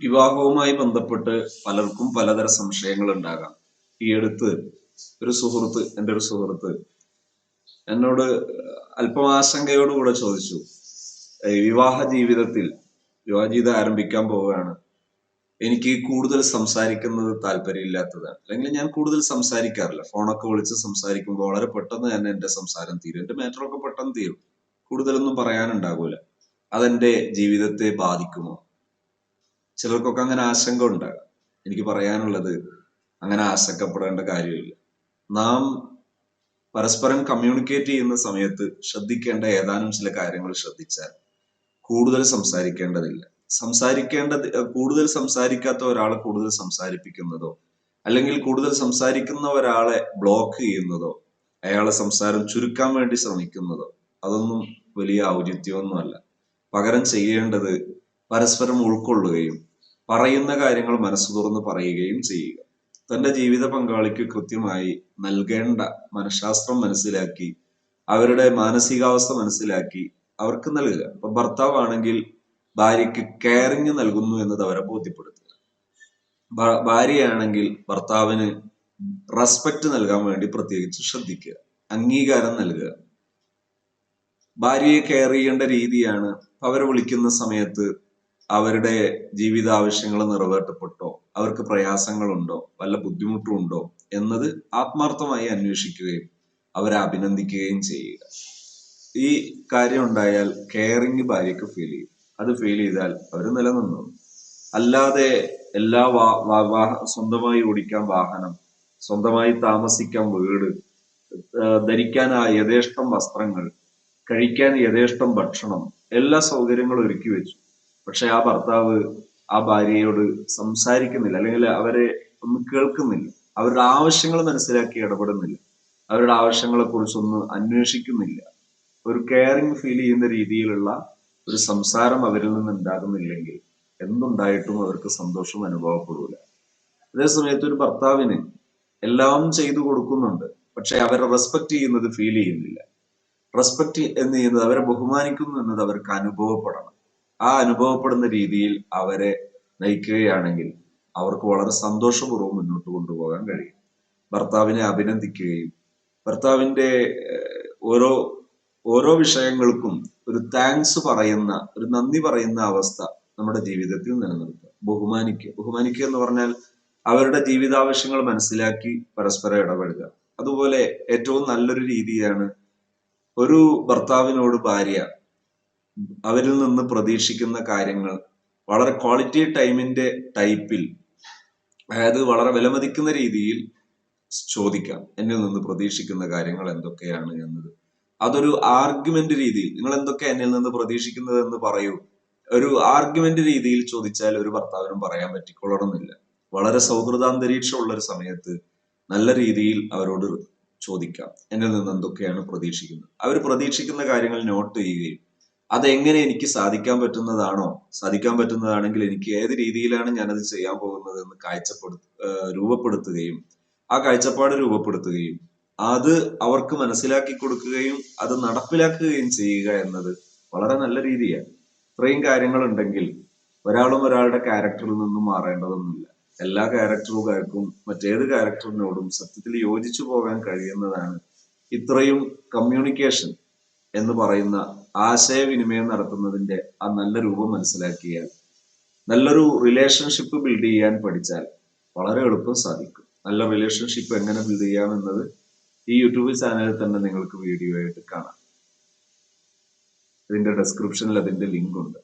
വിവാഹവുമായി ബന്ധപ്പെട്ട് പലർക്കും പലതര സംശയങ്ങൾ ഉണ്ടാകാം ഈ അടുത്ത് ഒരു സുഹൃത്ത് എന്റെ ഒരു സുഹൃത്ത് എന്നോട് അല്പം ആശങ്കയോടുകൂടെ ചോദിച്ചു "ഏയ് വിവാഹ ജീവിതത്തിൽ വിവാഹ ജീവിതം ആരംഭിക്കാൻ പോവുകയാണ്. എനിക്ക് കൂടുതൽ സംസാരിക്കുന്നത് താല്പര്യമില്ലാത്തതാണ്. അല്ലെങ്കിൽ ഞാൻ കൂടുതൽ സംസാരിക്കാറില്ല. ഫോണൊക്കെ വിളിച്ച് സംസാരിക്കുമ്പോൾ വളരെ പെട്ടെന്ന് തന്നെ എന്റെ സംസാരം തീരും. എന്റെ മാറ്ററൊക്കെ പെട്ടെന്ന് തീരും. കൂടുതലൊന്നും പറയാനുണ്ടാകൂല. അതെന്റെ ജീവിതത്തെ ബാധിക്കുമോ? ചിലർക്കൊക്കെ അങ്ങനെ ആശങ്ക ഉണ്ടാകാം എനിക്ക് പറയാനുള്ളത് അങ്ങനെ ആശങ്കപ്പെടേണ്ട കാര്യമില്ല. നാം പരസ്പരം കമ്മ്യൂണിക്കേറ്റ് ചെയ്യുന്ന സമയത്ത് ശ്രദ്ധിക്കേണ്ട ഏതാനും ചില കാര്യങ്ങൾ ശ്രദ്ധിച്ചാൽ കൂടുതൽ സംസാരിക്കേണ്ടതില്ല. സംസാരിക്കേണ്ടത് കൂടുതൽ സംസാരിക്കാത്ത ഒരാളെ കൂടുതൽ സംസാരിപ്പിക്കുന്നതോ അല്ലെങ്കിൽ കൂടുതൽ സംസാരിക്കുന്ന ഒരാളെ ബ്ലോക്ക് ചെയ്യുന്നതോ അയാളെ സംസാരം ചുരുക്കാൻ വേണ്ടി ശ്രമിക്കുന്നതോ അതൊന്നും വലിയ ഔചിത്യമൊന്നുമല്ല. പകരം ചെയ്യേണ്ടത് പരസ്പരം ഉൾക്കൊള്ളുകയും പറയുന്ന കാര്യങ്ങൾ മനസ്സ് തുറന്ന് പറയുകയും ചെയ്യുക. തന്റെ ജീവിത പങ്കാളിക്ക് കൃത്യമായി നൽകേണ്ട മനഃശാസ്ത്രം മനസ്സിലാക്കി അവരുടെ മാനസികാവസ്ഥ മനസ്സിലാക്കി അവർക്ക് നൽകുക. ഇപ്പൊ ഭർത്താവാണെങ്കിൽ ഭാര്യയ്ക്ക് കെയറിങ് നൽകുന്നു എന്നത് അവരെ ബോധ്യപ്പെടുത്തുക. ഭാര്യയാണെങ്കിൽ ഭർത്താവിന് റെസ്പെക്ട് നൽകാൻ വേണ്ടി പ്രത്യേകിച്ച് ശ്രദ്ധിക്കുക. അംഗീകാരം നൽകുക. ഭാര്യയെ കെയർ ചെയ്യേണ്ട രീതിയാണ്. അവരെ വിളിക്കുന്ന സമയത്ത് അവരുടെ ജീവിത ആവശ്യങ്ങൾ നിറവേറ്റപ്പെട്ടോ അവർക്ക് പ്രയാസങ്ങളുണ്ടോ വല്ല ബുദ്ധിമുട്ടും ഉണ്ടോ എന്നത് ആത്മാർത്ഥമായി അന്വേഷിക്കുകയും അവരെ അഭിനന്ദിക്കുകയും ചെയ്യുക. ഈ കാര്യം ഉണ്ടായാൽ കെയറിങ് ഭാര്യയ്ക്ക് ഫീൽ ചെയ്യും. അത് ഫീൽ ചെയ്താൽ അവർ നിലനിന്നു. അല്ലാതെ എല്ലാ സ്വന്തമായി ഓടിക്കാൻ വാഹനം സ്വന്തമായി താമസിക്കാൻ വീട് ധരിക്കാൻ ആ യഥേഷ്ടം വസ്ത്രങ്ങൾ കഴിക്കാൻ യഥേഷ്ടം ഭക്ഷണം എല്ലാ സൗകര്യങ്ങളും ഒരുക്കി വെച്ചു. പക്ഷെ ആ ഭർത്താവ് ആ ഭാര്യയോട് സംസാരിക്കുന്നില്ല. അല്ലെങ്കിൽ അവരെ ഒന്ന് കേൾക്കുന്നില്ല. അവരുടെ ആവശ്യങ്ങൾ മനസ്സിലാക്കി ഇടപെടുന്നില്ല. അവരുടെ ആവശ്യങ്ങളെ കുറിച്ചൊന്ന് അന്വേഷിക്കുന്നില്ല. ഒരു കെയറിങ് ഫീൽ ചെയ്യുന്ന രീതിയിലുള്ള ഒരു സംസാരം അവരിൽ നിന്ന് ഉണ്ടാകുന്നില്ലെങ്കിൽ എന്തുണ്ടായിട്ടും അവർക്ക് സന്തോഷം അനുഭവപ്പെടൂല. അതേസമയത്ത് ഒരു ഭർത്താവിന് എല്ലാം ചെയ്തു കൊടുക്കുന്നുണ്ട്. പക്ഷെ അവരെ റെസ്പെക്ട് ചെയ്യുന്നത് ഫീൽ ചെയ്യുന്നില്ല. റെസ്പെക്ട് എന്ന് ചെയ്യുന്നത് അവരെ ബഹുമാനിക്കുന്നു എന്നത് അവർക്ക് അനുഭവപ്പെടണം. ആ അനുഭവപ്പെടുന്ന രീതിയിൽ അവരെ നയിക്കുകയാണെങ്കിൽ അവർക്ക് വളരെ സന്തോഷപൂർവം മുന്നോട്ട് കൊണ്ടുപോകാൻ കഴിയും. ഭർത്താവിനെ അഭിനന്ദിക്കുകയും ഭർത്താവിന്റെ ഓരോ ഓരോ വിഷയങ്ങൾക്കും ഒരു താങ്ക്സ് പറയുന്ന ഒരു നന്ദി പറയുന്ന അവസ്ഥ നമ്മുടെ ജീവിതത്തിൽ നിലനിർത്തുക. ബഹുമാനിക്കുക. ബഹുമാനിക്കുക എന്ന് പറഞ്ഞാൽ അവരുടെ ജീവിതാവശ്യങ്ങൾ മനസ്സിലാക്കി പരസ്പരം ഇടപെടുക അതുപോലെ ഏറ്റവും നല്ലൊരു രീതിയാണ് ഒരു ഭർത്താവിനോട് ഭാര്യ അവരിൽ നിന്ന് പ്രതീക്ഷിക്കുന്ന കാര്യങ്ങൾ വളരെ ക്വാളിറ്റി ടൈമിന്റെ ടൈപ്പിൽ അതായത് വളരെ വിലമതിക്കുന്ന രീതിയിൽ ചോദിക്കാം. എന്നിൽ നിന്ന് പ്രതീക്ഷിക്കുന്ന കാര്യങ്ങൾ എന്തൊക്കെയാണ് എന്നത്. അതൊരു ആർഗ്യുമെന്റ് രീതിയിൽ നിങ്ങൾ എന്തൊക്കെ എന്നിൽ നിന്ന് പ്രതീക്ഷിക്കുന്നത് എന്ന് പറയൂ. ഒരു ആർഗ്യുമെന്റ് രീതിയിൽ ചോദിച്ചാൽ ഒരു ഭർത്താവിനും പറയാൻ പറ്റിക്കൊള്ളണമെന്നില്ല. വളരെ സൗഹൃദാന്തരീക്ഷമുള്ള ഒരു സമയത്ത് നല്ല രീതിയിൽ അവരോട് ചോദിക്കാം. എന്നിൽ നിന്ന് എന്തൊക്കെയാണ് പ്രതീക്ഷിക്കുന്നത്? അവർ പ്രതീക്ഷിക്കുന്ന കാര്യങ്ങൾ നോട്ട് ചെയ്യുകയും അതെങ്ങനെ എനിക്ക് സാധിക്കാൻ പറ്റുന്നതാണോ? സാധിക്കാൻ പറ്റുന്നതാണെങ്കിൽ എനിക്ക് ഏത് രീതിയിലാണ് ഞാനത് ചെയ്യാൻ പോകുന്നത് എന്ന് കാഴ്ചപ്പെടു രൂപപ്പെടുത്തുകയും ആ കാഴ്ചപ്പാട് രൂപപ്പെടുത്തുകയും അത് അവർക്ക് മനസ്സിലാക്കി കൊടുക്കുകയും അത് നടപ്പിലാക്കുകയും ചെയ്യുക എന്നത് വളരെ നല്ല രീതിയാണ്. ഇത്രയും കാര്യങ്ങളുണ്ടെങ്കിൽ ഒരാളും ഒരാളുടെ ക്യാരക്ടറിൽ നിന്നും മാറേണ്ടതൊന്നുമില്ല. എല്ലാ ക്യാരക്ടറുകാർക്കും മറ്റേത് ക്യാരക്ടറിനോടും സത്യത്തിൽ യോജിച്ചു പോകാൻ കഴിയുന്നതാണ് ഇത്രയും കമ്മ്യൂണിക്കേഷൻ. എന്ന് പറയുന്ന ആശയവിനിമയം നടത്തുന്നതിന്റെ ആ നല്ല രൂപം മനസ്സിലാക്കിയാൽ നല്ലൊരു റിലേഷൻഷിപ്പ് ബിൽഡ് ചെയ്യാൻ പഠിച്ചാൽ വളരെ എളുപ്പം സാധിക്കും. നല്ല റിലേഷൻഷിപ്പ് എങ്ങനെ ബിൽഡ് ചെയ്യാം എന്നത് ഈ യൂട്യൂബ് ചാനലിൽ തന്നെ നിങ്ങൾക്ക് വീഡിയോ ആയിട്ട് കാണാം. ഇതിന്റെ ഡിസ്ക്രിപ്ഷനിൽ അതിന്റെ ലിങ്ക് ഉണ്ട്.